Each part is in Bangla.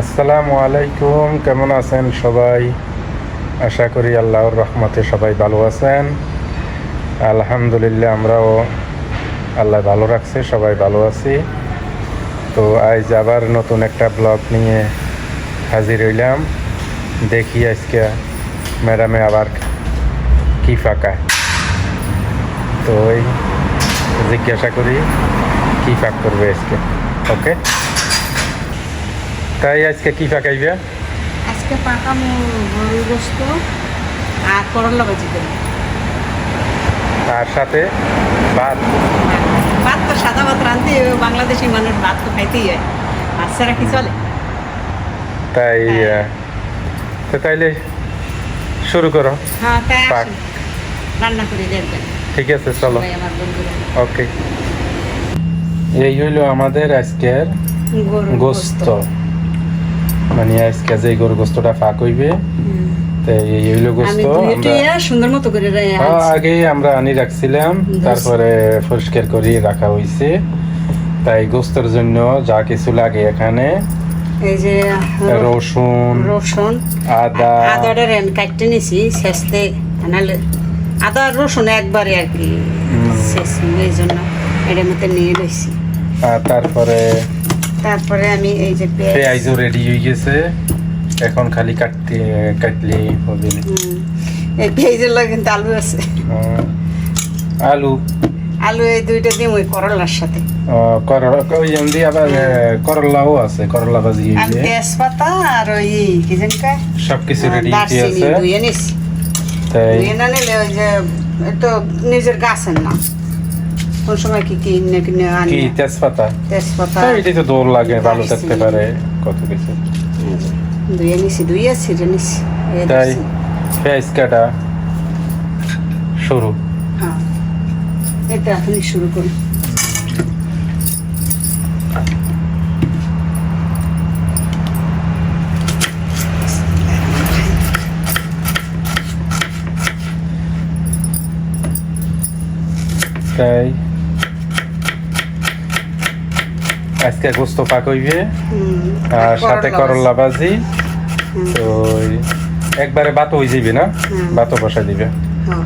আসসালামু আলাইকুম, কেমন আছেন সবাই? আশা করি আল্লাহর রহমতে সবাই ভালো আছেন। আলহামদুলিল্লাহ, আমরাও আল্লাহ ভালো রাখছে, সবাই ভালো আছি। তো আজ আবার নতুন একটা ব্লগ নিয়ে হাজির হইলাম। দেখি আজকে ম্যাডামে আবার কি ফাঁকা। তো ওই জিজ্ঞাসা করি, কি ফাঁক করবে আজকে? ওকে? তাই আজকে কি ফাঁকাইবে আজকে পাকা গরুর গোস্ত আর করলা ভাজি দেবো তার সাথে ভাত। ভাত তো সাদা ভাত রাঁধতে বাংলাদেশি মানুষ ভাত তো খাইতেই হয়। ভাত ছাড়া কি চলে? তাই হ্যাঁ। তো তাইলে শুরু করো। হ্যাঁ তাই। রান্না করে দেখবেন ঠিক আছে চলো। ওকে। এই হইল আমাদের আজকের গোস্ত। মানে আজকে যে গরু গোস্তটা ফাঁক হইবে। সুন্দর মতো করে। আগে আমরা আনি রাখছিলাম তারপরে পরিষ্কার করে রাখা হয়েছে তাই গোস্তের জন্য যা কিছু লাগে এখানে এই যে রসুন রসুন আদা। আদাটা আমি কাটতে নিছি শেষতে নাহলে আদা রসুন একবারে আর কি শেষ এই জন্য এটার মধ্যে নিয়ে রয়েছি আর তারপরে তারপরে আমি এই যে পেঁয়াজ। পেঁয়াজও রেডি হয়ে গেছে। এখন খালি কাটতে কাটলে হবে। এই পেঁয়াজের লাগে কিন্তু আলু আছে। আলু। আলু এই দুইটা দিম ওই করলার সাথে। করলা ওই এমনি আবার করলাও আছে করলা ভাজি হয়েছে তেজপাতা আর ওই কি জানি কয়? সবকিছু রেডি দারচিনি আছে ধুয়ে নিছি তাই নিলে ওই যে তো নিজের গাছের না কোন সময় কি কিনে কিনে আনি? কি তেজপাতা? তেজপাতা। হ্যাঁ, এটাই তো দৌড় লাগে ভালো থাকতে পারে কত কিছু। এই নিছি ধুয়ে ছিঁড়ে নিছি তাই পেঁয়াজ কাটা শুরু। হ্যাঁ এটা এখনই শুরু করি। তাই। আজকে গোস্ত পাক হইবে আর সাথে করলা ভাজি। তো একবারে ভাত হয়ে যাবে না। ভাতও বসা দিবে। হ্যাঁ।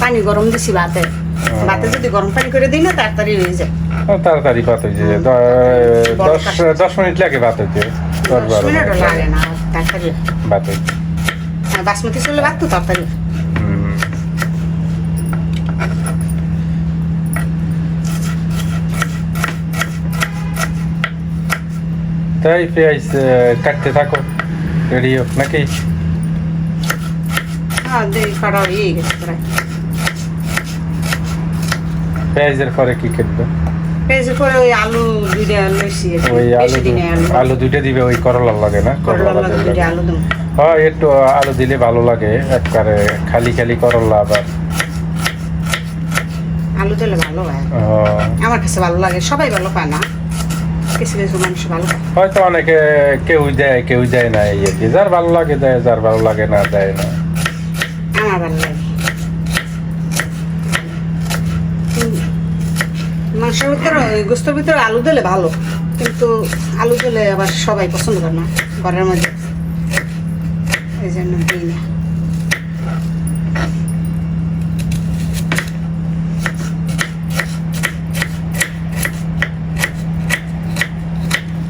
পানি গরম দিছি ভাতে ভাতে যদি গরম পানি করে দিই না তাড়াতাড়ি হয়ে যায়। তাড়াতাড়ি ভাত হয়ে দশ দশ মিনিট লাগে ভাত হইতে। দশ দশ বারো মিনিটও মিনিট। লাগে না তাড়াতাড়ি। ভাত হইতে। বাসমতি চলে ভাত তো তাড়াতাড়ি। তাই পেঁয়াজ কাটতে থাকো। রেডি হোক নাকি? হ্যাঁ দেরি করা হয়ে গেছে পেঁয়াজের পরে কি কাটবে? পেঁয়াজের পরে ওই আলু দুইটা লইছি ওই আলু আলু। আলু দুইটা দিবে ওই করলার লাগে না? করলা করলা লাগে ভাজির দুইটা লাগে। আলু দেবো। হ্যাঁ একটু আলু দিলে ভালো লাগে একবারে খালি খালি করলা আবার। আলু দিলে ভালো হয়। আমার কাছে ভালো লাগে সবাই ভালো পায় না কিছু কিছু মানুষ ভালো পায় হয়তো অনেকে কেউ দেয় কেউ দেয় না আর কি যার ভালো লাগে দেয় যার ভালো লাগে না দেয় না। আমার ভালো লাগে। মাংসের ভিতরে গোস্তের ভিতরে আলু দিলে ভালো কিন্তু আলু দিলে আবার সবাই পছন্দ করে না ঘরের মধ্যে। এই জন্য দিই না।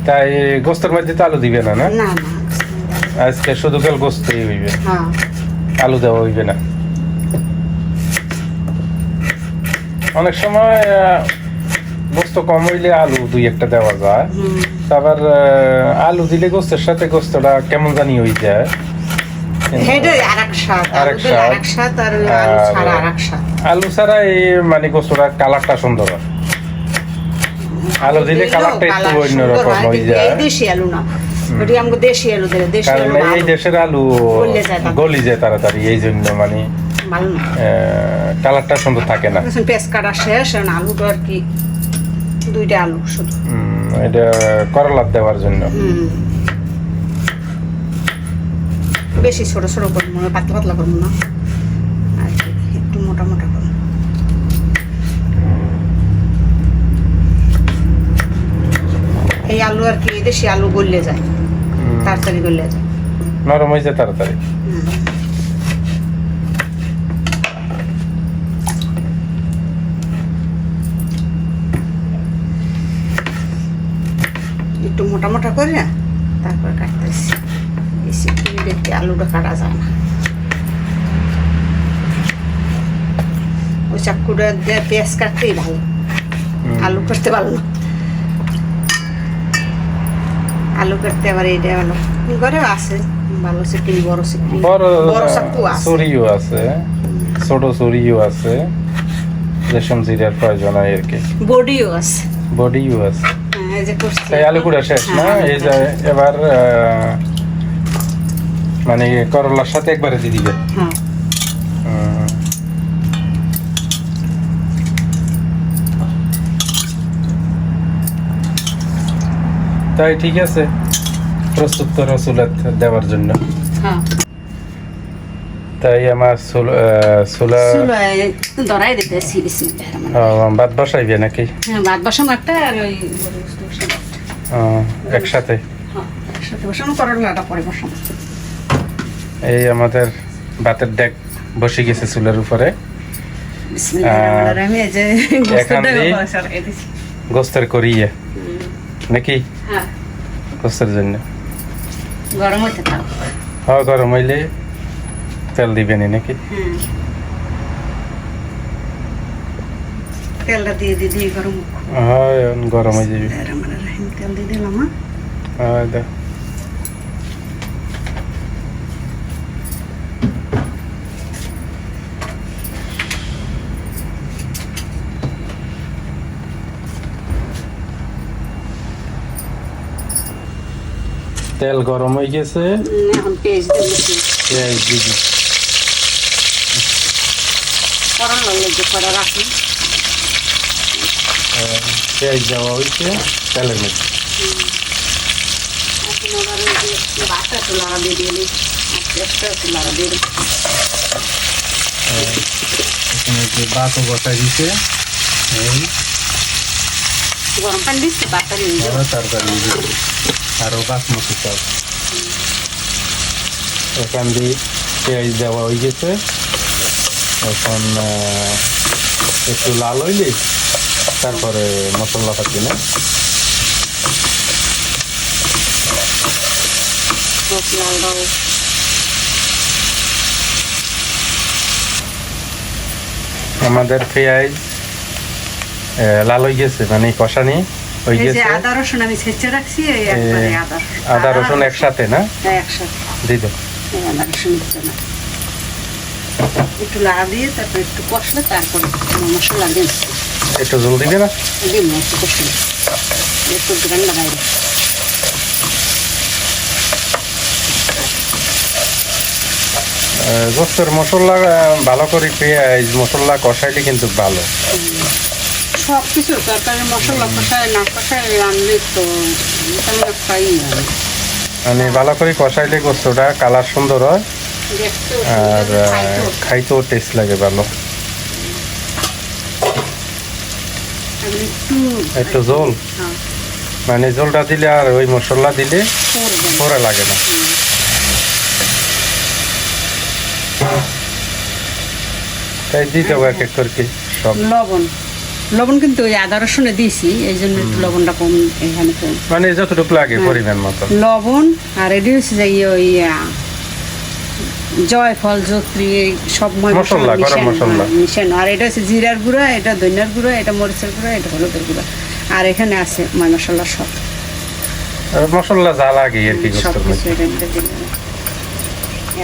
তাই গোস্তের মধ্যে তো আলু দিবে না না? আজকে শুধু কাল গোস্তই হইবে। হ্যাঁ। আলু দেওয়া হইবে না। অনেক সময় গোস্ত কম হইলে আলু দুই একটা দেওয়া যায়। আবার আলু দিলে গোস্তের সাথে গোস্তটা কেমন জানি হয়ে যায়। আলু ছাড়া এই মানে গোস্তটা কালারটা সুন্দর হয়। আলু দিলে কালারটা একটু কালার অন্যরকম হয়ে যায় এই দেশি আলু না। ওটি আমাকে দেশি আলু দিলে দেশি আলু এই দেশের আলু গলে যায় তাড়াতাড়ি। এই জন্য মানে কালারটা সুন্দর থাকে না। পেঁয়াজ কাটা শেষ এখন আলুটা আর কি দুইটা আলু শুধু। এটা করলা দেওয়ার জন্য। বেশি ছোট ছোট করব না পাতলা পাতলা করব না। আর একটু মোটা মোটা করব এই আলু আর কি দেশি আলু গলে যায়। তাড়াতাড়ি গলে যায়। নরম হয়েছে তাড়াতাড়ি। একটু মোটা মোটা করে না তারপর কাটতেছি। বেশি দেখতে আলুটা কাটা যায় না। ওই চাকুটা দিয়ে পেঁয়াজ কাটতেই ভালো। আলু কাটতে ভালো না। আলু কাটতে আবার ভালো ঘরে আছে ভালো বড় বড় বড় চাকু আছে। আছে ছোট চুরিও আছে রেশম জিরার প্রয়োজন হয় আর কি। বডিও আছে। বডিও আছে। হ্যাঁ, এই শেষ না? হ্যাঁ, এই যে এবার মানে করলার সাথে একবারে দিয়ে দিবে। হ্যাঁ। তাই ঠিক আছে। প্রস্তুত করো চুলাত দেওয়ার জন্য। হ্যাঁ। তাই আমার চুল ধরাই দিতেছি ভাত বসাইবে নাকি। হ্যাঁ ভাত বসানো একটা আর ওই একসাথে। হ্যাঁ এই আমাদের ভাতের ডেক বসে গেছে চুলের উপরে। গোস্তের করিয়ে। নাকি? কষ্টের জন্য। গরম হতে থাক। হ্যাঁ গরম হইলে তেল দিবেনি নাকি? হ্যাঁ তেলটা দিয়ে দিদি গরম হ্যাঁ গরম হয়ে যাবে। তেল দিয়ে দিলাম হ্যাঁ। তেল গরম হয়ে গেছে। এখন পেঁয়াজ দিচ্ছি। পেঁয়াজ দিবি করণ লাগলে যে করে রাখি। পেঁয়াজ দেওয়া হয়েছে তেলের মধ্যে। এখন আবার ওই যে একটু লাড়া দিয়ে দিলি একটু লাড়া দিয়ে দিই। এখানে যে বাতও বসা দিছে গরম পানি দিচ্ছি বাটা দিয়ে দিই। তরকারি দিবে আরও বাসমতি চাল এখান দিয়ে পেঁয়াজ দেওয়া হয়ে গেছে। এখন একটু লাল হইলে তারপরে মশলা পাতি না লাল দাও আমাদের পেঁয়াজ লাল হয়ে গেছে মানে কষা কষানি হয়ে গেছে আদা রসুন আমি ছেঁচে রাখছি এই একবারে আদা। রসুন একসাথে না? হ্যাঁ, একসাথে। দিয়ে দাও। আদা রসুন দিতে না। একটু দিয়ে তারপর একটু কষলে তারপরে মশলা দিন একটু জল দিবে না? দিন একটু কষলে একটু গ্রান লাগাই গোস্তের মশলা ভালো করে পেঁয়াজ মশলা কষাইলে কিন্তু ভালো। সব কিছু তরকারি মশলা কষায় না কষায় রানলে তো তেমন মানে ভালো করে কষাইলে গোস্তটা কালার সুন্দর হয়। আর খাইতেও টেস্ট লাগে ভালো। একটু জল হ্যাঁ। মানে জলটা দিলে আর ওই মশলা দিলে পরে লাগে না। তাই দিতে হবে এক এক করে কি সব। লবণ। লবণ কিন্তু ওই আদা রসুনে দিয়েছি এই জন্য একটু লবণটা কম এখানে কম। মানে যতটুকু লাগে হ্যাঁ। পরিমাণ মতো। লবণ আর এটি হচ্ছে যে ইয়ে ওই জয়ফল জত্রি সব মশলা, মিশানো। হ্যাঁ, মিশানো। আর এটা হচ্ছে জিরার গুঁড়া এটা ধনিয়ার গুঁড়া এটা মরিচের গুঁড়া এটা হলুদের গুঁড়া। আর এখানে আছে ময় মশলা সব। মশলা যা লাগে আর কি সব কিছু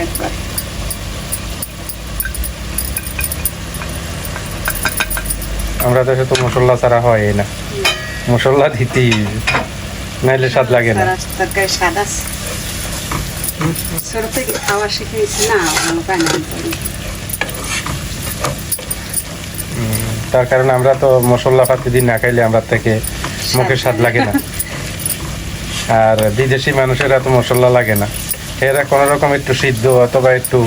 একবার। আমরা দেশে তো মশলা ছাড়া হয় না। মশলা দিতেই নাইলে স্বাদ লাগে না। তরকারি স্বাদ আছে। ছোট থেকে খাওয়া শিখেছি না ভালো পায় না আমি। উম, তার কারণে আমরা তো মশলা পাতি দিন না খাইলে আমরা থেকে মুখে স্বাদ লাগে না। আর বিদেশি মানুষেরা তো মশলা লাগে না। এরা কোনো রকম একটু সিদ্ধ অথবা একটু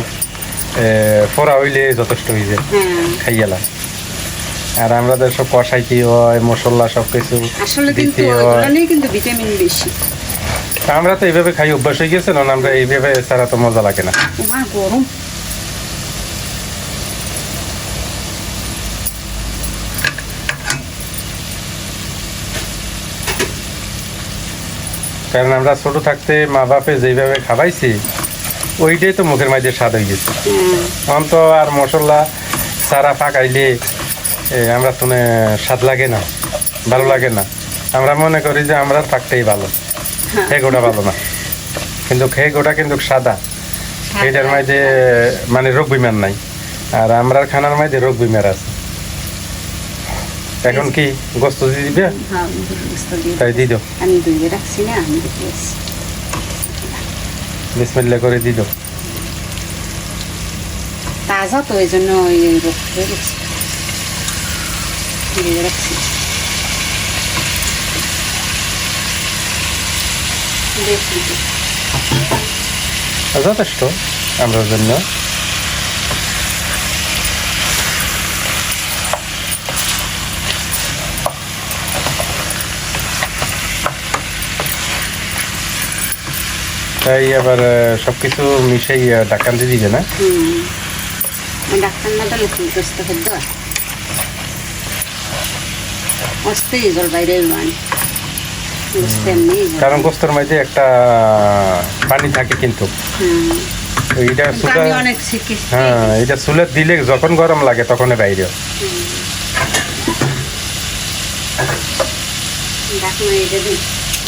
ফোড়া হইলে যথেষ্ট হয়ে। যায় হ্যাঁ খাইয়ালাম আর আমাদের সব কষাইতে হয় মশলা সব কিছু আসলে কিন্তু নিয়ে কিন্তু ভিটামিন বেশি। আমরা তো এইভাবে খাই অভ্যাস হয়ে গেছে না আমরা এইভাবে ছাড়া তো মজা লাগে না। গরম। কারণ আমরা ছোট থাকতে মা বাপে যেভাবে খাওয়াইছি ওইটাই তো মুখের মাঝে স্বাদ হয়ে গেছে। হ্যাঁ, তো আর মশলা সারা পাকাইলে আমরা শুনে স্বাদ লাগে না ভালো লাগে না। আমরা মনে করি যে আমরা থাকতেই ভালো খেয়ে গোটা ভালো না। কিন্তু খেয়ে গোটা কিন্তু সাদা। এটার মাঝে মানে রোগ বিমার নাই। আর আমরার খানার মাঝে রোগ বিমার আছে। এখন কি গোস্ত দিয়ে দিবে? হ্যাঁ, তাই দিয়ে দাও। আমি ধুয়ে রাখছি না আমি দেখে বিসমিল্লা করে দাও। তাজা তো এই জন্য ওই রাখছি দেখি। যথেষ্ট আমরা জন্য। তাই আবার সব কিছু মিশাই ডাকান দিয়ে দিবে না? ডাক্তার না করতে হতো মানে। কারণ গোস্তর মাঝে একটা পানি থাকে কিন্তু। সুতা শিখেছি। হ্যাঁ এটা চুলে দিলে যখন গরম লাগে তখন বাইরে।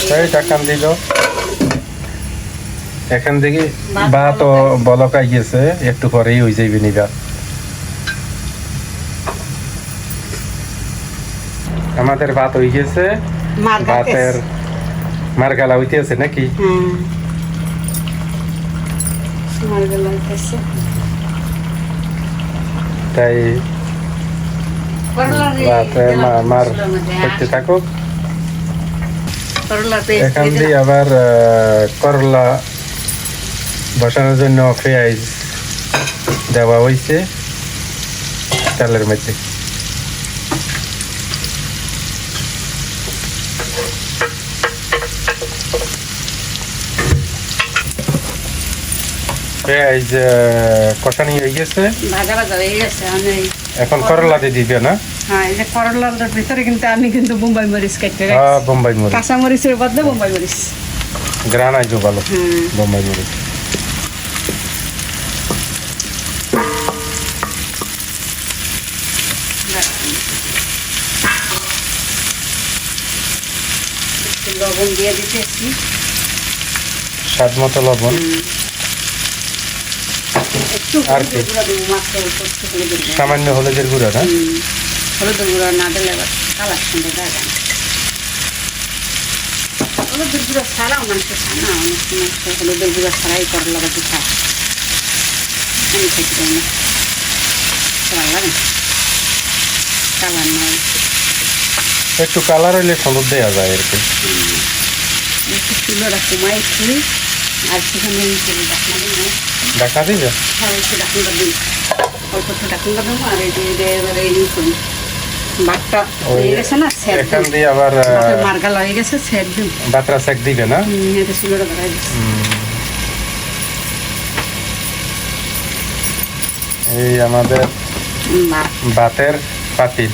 এটা ডাকান দিল। এখান থেকে বা তো বলকাই গেছে একটু পরেই হয়ে যাইবে নিবা। আমাদের ভাত হয়ে গেছে ভাতের মারগালা হইতে আছে নাকি? তাই ভাতে মা- মার করতে থাকুক এখান দিয়ে আবার করলা বসানোর জন্য পেঁয়াজ দেওয়া হয়েছে তেলের মধ্যে। পেঁয়াজ কষানি হয়ে গেছে? ভাজা ভাজা হয়ে গেছে আমি এখন করলা দিয়ে দিবে না? হ্যাঁ এই যে করলার ভিতরে কিন্তু আমি কিন্তু বোম্বাই মরিচ কেটে আহ, বোম্বাই মরিচ। কাঁচা মরিচের বদলে বোম্বাই মরিচ। গ্রান আইজো ভালো বোম্বাই মরিচ। লবণ দিয়ে দিতেছি। স্বাদ মতো লবণ। আর কি? সামান্য হলুদের গুঁড়া না? হলুদের গুঁড়া না দিলে কালার সুন্দর না। হলুদের গুঁড়া ছাড়াও মানুষ খায় না অনেক সময় হলুদের গুঁড়া ছাড়াই করলা খায়। আমি খেতে পাই না। ভালো লাগে কালার নয় একটু কালার হইলে সুন্দর দেওয়া যায় আর কি। একটু চুলোটা কমাই আর সেখানে করে দিবে? হ্যাঁ একটু ডাকনাটা দিই অল্প একটু ডাকনাটা দেবো আর এই যে এবারে এই করি ভাতটা হয়ে গেছে না স্যার এখান দিয়ে আবার মার্গাল গেছে স্যার দিন। বাতরা শাক দিবে না? এটা চুলোটা ধরাই দিচ্ছে এই আমাদের ভাত ভাতের পাতিল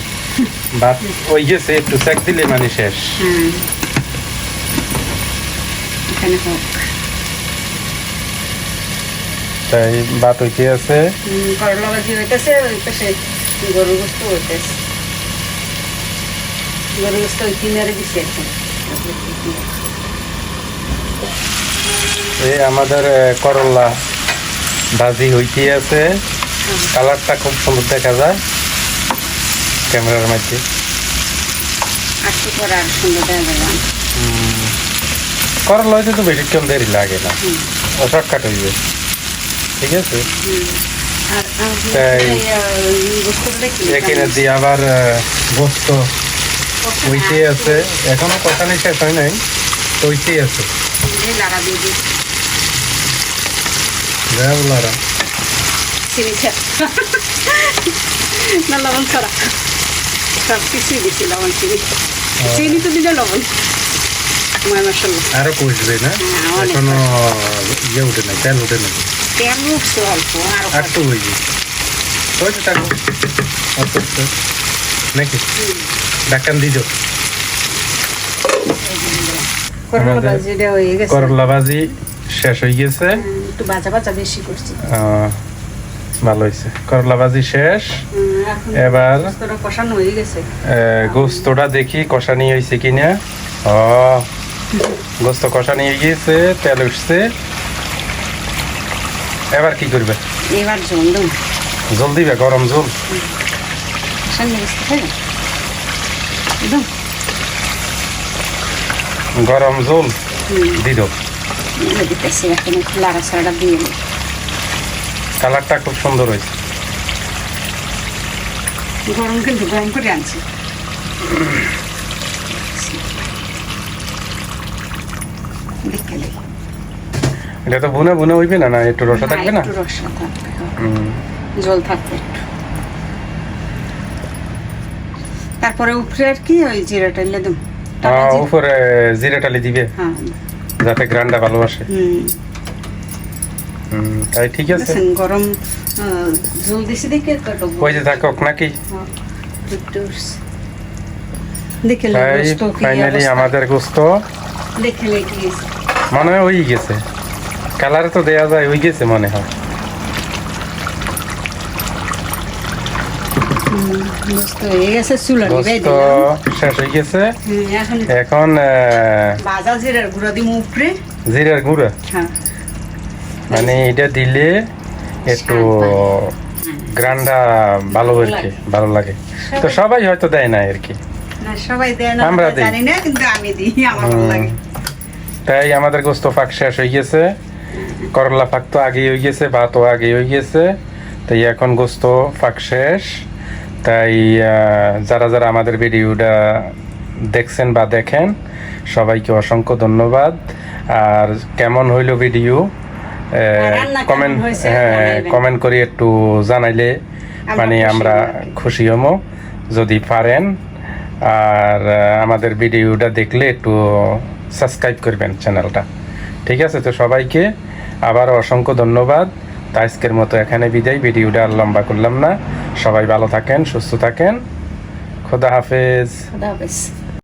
ভাত ওই গেছে একটু শাক দিলে মানে শেষ। হ্যাঁ। এখানে হোক। তাই ভাত হইতে আছে। হুম, করলা ভাজি হইতেছে? ওই পাশে গরু গোস্ত হইতেছে। গোস্ত দিছে এই আমাদের করলা ভাজি হইতে আছে। কালারটা খুব সুন্দর দেখা যায়। ক্যামেরার মধ্যে। করলা হইতে তো বেশিক্ষণ দেরি লাগে না। শর্টকাট হইবে। ঠিক আছে? তাই এখানে দিয়ে আবার গোস্ত আছে। এখনও কথা নেই শেষ হয় নাই। আছে। চিনি না লবণ ছড়া। সব কিছুই দিছি লবণ চিনি। চিনি তো দিলে লবণ। আরও কষবে না? হ্যাঁ, এখনও ইয়ে উঠে নাই তেল উঠে নাই। তেল উঠছে অল্প আর তো হয়ে হয়েছে থাকো আস্তে আস্তে নাকি ডাক্তার দিত করলা আমাদের ভাজিটা গেছে করলা ভাজি শেষ হয়ে গেছে একটু ভাজা ভাজা বেশি করছি আহ, ভালো হয়েছে করলা ভাজি শেষ এবার কষানো হয়ে গেছে আহ, গোস্তটা দেখি কষানি হয়েছে কিনা ও গোস্ত কষানি হয়ে গিয়েছে তেল উঠছে এবার কি করবে? এবার জল দেবো। জল দিবে গরম জল? গরম জল দিদ দিই। কালারটা খুব সুন্দর হয়েছে। গরম কিন্তু গরম করে আনছি। এটা তো বুনে বুনে হইবে না? না একটু রসা থাকবে না? একটু রসা থাকবে। জল থাকবে একটু। তারপরে উপরে আর কি ওই জিরাটা এলে দেব। আহ, উপরে জিরে টালি দিবে। হ্যাঁ। যাতে গ্রানটা ভালোবাসে। হুম। হুম, তাই ঠিক আছে? গরম জল দিছি দেখে কত ওই যে থাকক নাকি? হ্যাঁ, দেখে ফাইনালি আমাদের গোস্ত। দেখে লেগে গেছে। মনে হয় হয়ে গেছে। কালার তো দেয়া যায় হয়ে গেছে মনে হয়। হয়ে হয়ে এখন জিরার গুঁড়া হ্যাঁ। মানে এটা দিলে একটু গ্রানটা ভালো আর কি ভালো লাগে। তো সবাই হয়তো দেয় না আর কি। সবাই দেয় না আমরা দিই। জানি না কিন্তু আমি দিই আমার ভালো লাগে। তাই আমাদের গোস্ত ফাঁক শেষ হয়ে গেছে। করলা ফাঁক তো আগেই হয়ে গেছে ভাতও আগে হয়ে গেছে। তাই এখন গোস্ত ফাঁক শেষ। তাই যারা যারা আমাদের ভিডিওটা দেখছেন বা দেখেন সবাইকে অসংখ্য ধন্যবাদ। আর কেমন হইল ভিডিও? কমেন্ট হ্যাঁ কমেন্ট করে একটু জানাইলে মানে আমরা। খুশি হমো যদি পারেন। আর আমাদের ভিডিওটা দেখলে একটু সাবস্ক্রাইব করবেন চ্যানেলটা ঠিক আছে তো সবাইকে? আবার অসংখ্য ধন্যবাদ। তা আজকের মতো এখানে বিদায়। ভিডিওটা আর লম্বা করলাম না। সবাই ভালো থাকেন, সুস্থ থাকেন। খোদা হাফেজ। খুদা হাফেজ।